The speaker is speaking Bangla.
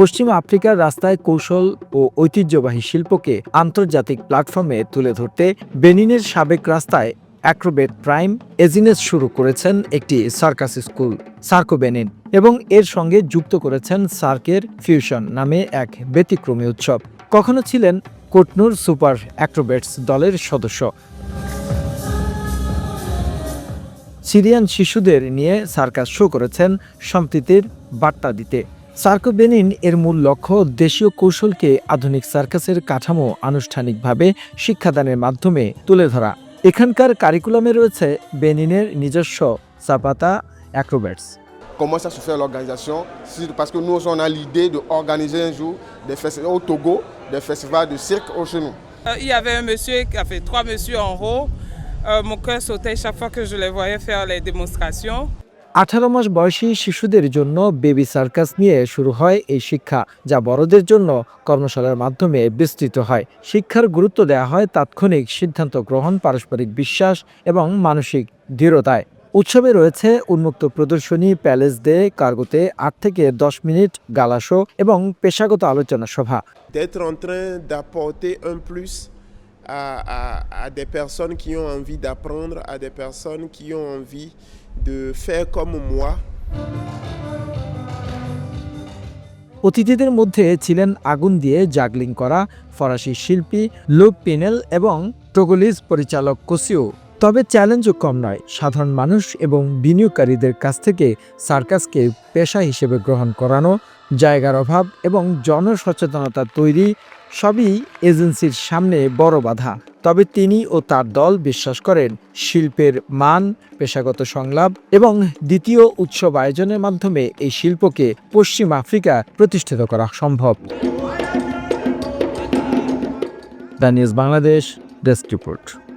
পশ্চিম আফ্রিকার রাস্তায় কৌশল ও ঐতিহ্যবাহী শিল্পকে আন্তর্জাতিক প্ল্যাটফর্মে তুলে ধরতে বেনিনের সাবেক রাস্তায় অ্যাক্রোবেট প্রাইম এজিনেস শুরু করেছেন একটি সার্কাস স্কুল, সার্কো বেনিন, এবং এর সঙ্গে যুক্ত করেছেন সার্কের ফিউশন নামে এক ব্যতিক্রমী উৎসব। কখনো ছিলেন কোটনুর সুপার অ্যাক্রোবেটস দলের সদস্য। সিরিয়ান শিশুদের নিয়ে সার্কাস শো করেছেন সম্প্রীতির বার্তা দিতে। সার্কো বেনিন এর মূল লক্ষ্য দেশীয় কৌশলকে আধুনিক সার্কাসের কাঠামো আনুষ্ঠানিকভাবে শিক্ষাদানের মাধ্যমে তুলে ধরা এখানকার কারিকুলামে রয়েছে বেনিনের নিজস্ব সাপাতা অ্যাক্রোব্যাটস Comment ça se fait l'organisation Parce que nous, on a l'idée d'organiser un jour des festivals au Togo, des festivals de cirque au chez nous. Euh, Il y avait un monsieur qui a fait trois messieurs en haut. Euh, mon cœur sautait chaque fois que je les voyais faire les démonstrations. আঠারো মাস বয়সী শিশুদের জন্য বেবি সার্কাস নিয়ে শুরু হয় এই শিক্ষা, যা বড়দের জন্য কর্মশালার মাধ্যমে বিস্তৃত হয়। শিক্ষার গুরুত্ব দেওয়া হয় তাৎক্ষণিক সিদ্ধান্ত গ্রহণ, পারস্পরিক বিশ্বাস এবং মানসিক দৃঢ়তায়। উৎসবে রয়েছে উন্মুক্ত প্রদর্শনী, প্যালেস ডে, কার্গোতে আট থেকে দশ মিনিট, গালা শো এবং পেশাগত আলোচনা সভা। À, à- à des personnes qui ont envie d'apprendre, à des personnes qui ont envie de faire comme moi. অতিথিদের মধ্যে ছিলেন আগুন দিয়ে জাগলিং করা ফরাসি শিল্পী লুক পিনেল এবং টোগোলিজ পরিচালক কোসিও তবে চ্যালেঞ্জও কম নয় সাধারণ মানুষ এবং বিনিয়োগকারীদের কাছ থেকে সার্কাসকে পেশা হিসেবে গ্রহণ করানো জায়গার অভাব এবং জনসচেতনতা তৈরি সবই এজেন্সির সামনে বড় বাধা। তবে তিনি ও তার দল বিশ্বাস করেন, শিল্পের মান, পেশাগত সংলাপ এবং দ্বিতীয় উৎসব আয়োজনের মাধ্যমে এই শিল্পকে পশ্চিম আফ্রিকা প্রতিষ্ঠিত করা সম্ভব। The news Bangladesh, desk report.